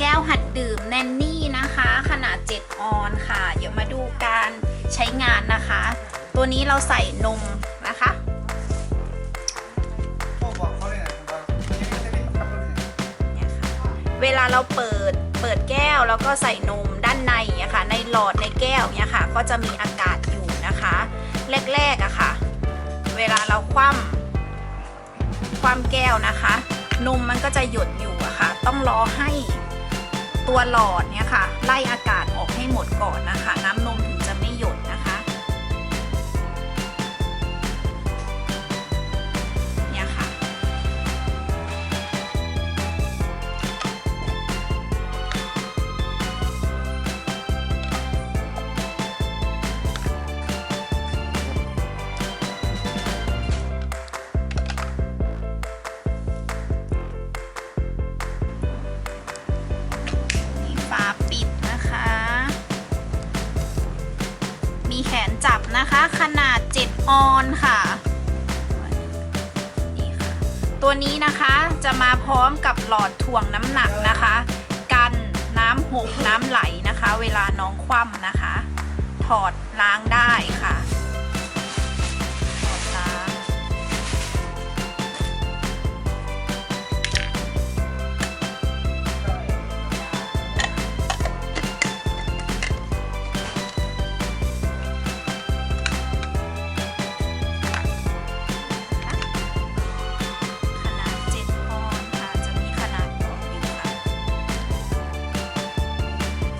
แก้วหัดดื่มแนนนี่นะคะ ขนาด 7 ออนค่ะ เดี๋ยวมาดูการใช้งานนะคะ ตัวนี้เราใส่นมนะคะเวลาเราเปิดเปิดแก้วแล้วก็ใส่นมด้านในเนี่ยค่ะในหลอดในแก้วเนี่ยค่ะ ก็จะมีอากาศอยู่นะคะ แรกๆอะค่ะ เวลาเราคว่ำคว่ำแก้วนะคะ นมมันก็จะหยดอยู่อะค่ะ ต้องรอให้ ตัวหลอดเนี่ยค่ะ ไล่อา ขนาด 7 ออนค่ะนี่ค่ะ ตัวนี้นะคะจะมาพร้อมกับหลอดถ่วงน้ำหนักนะคะ กันน้ำหกน้ำไหลนะคะ เวลาน้องคว่ำนะคะ ถอดล้างได้ค่ะ